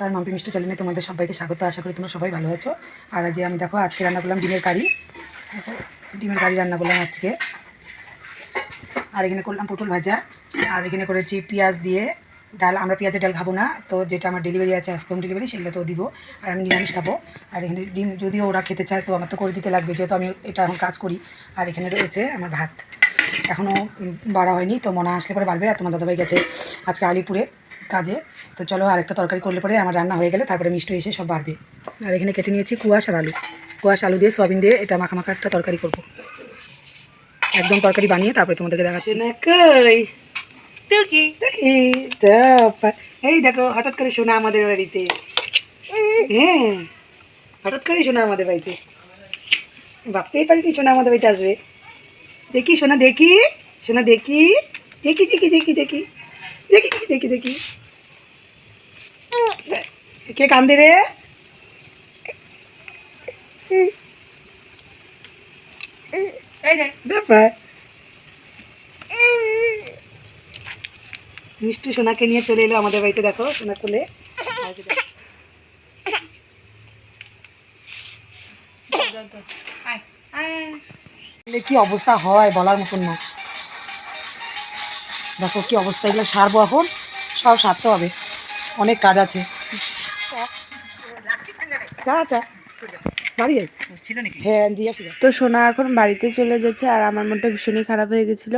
কারণ মাম্পি মিষ্টি চ্যানেলে তোমাদের সবাইকে স্বাগত, আশা করি তোমরা সবাই ভালো আছো। আর আজ আমি দেখো, আজকে রান্না করলাম ডিমের কারি। ডিমের কারি রান্না করলাম আজকে। আর এখানে করলাম পটল ভাজা। আর এখানে করেছি পেঁয়াজ দিয়ে ডাল। আমরা পেঁয়াজের ডাল খাব না, তো যেটা আমার ডেলিভারি আছে, আজকে হোম ডেলিভারি সেগুলো তো দিব। আর আমি নিরামিষ খাব। আর এখানে ডিম, যদিও ওরা খেতে চায়, তো আমার তো করে দিতে লাগবে, যেহেতু আমি এটা এখন কাজ করি। আর এখানে রয়েছে আমার ভাত। এখনও বাড়া হয়নি, তো মনে আসলে পরে বাড়বে, আর তোমার দাদাভাই গেছে আজকে আলিপুরে। কাজে। তো চলো আরেকটা তরকারি করলে পরে আমার রান্না হয়ে গেলে তারপরে মিষ্টি এসে সব বাড়বে। আর এখানে কেটে নিয়েছি কুয়াশ আর আলু। কুয়াশ আলু দিয়ে সয়াবিন দিয়ে এটা মাখা মাখা একটা তরকারি করব। একদম তরকারি বানিয়ে তারপরে তোমাদেরকে দেখাচ্ছি। না কই? এই দেখো হঠাৎ করে শোনা আমাদের বাড়িতে। হ্যাঁ হঠাৎ করে শোনা আমাদের বাড়িতে। ভাবতেই পারিনি শোনা আমাদের বাড়িতে আসবে। দেখি সোনা দেখি। সোনা দেখি। দেখি দেখি দেখি দেখি। দেখি দেখি দেখি দেখি। কে কান্দে রে? ব্যাপার। মিষ্টি সোনাকে নিয়ে চলে এলো আমাদের বাড়িতে দেখো সোনা কোলে। এগুলো কি অবস্থা হয় বলার মতন না। দেখো কি অবস্থা এগুলো সারবো এখন? সব সারতে হবে। অনেক কাজ আছে। টাটা। বাড়ি যাই। হ্যাঁ দিয়ে তো সোনা এখন বাড়িতে চলে যাচ্ছে আর আমার মনটা ভীষণই খারাপ হয়ে গেছিল।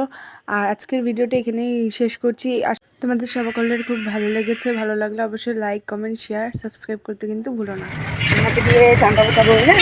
আর আজকের ভিডিওটা এখানেই শেষ করছি। আর তোমাদের সকলের খুব ভালো লেগেছে ভালো লাগলে অবশ্যই লাইক কমেন্ট শেয়ার সাবস্ক্রাইব করতে কিন্তু ভুলো না। দিয়ে চান্ডা বোটা বলে না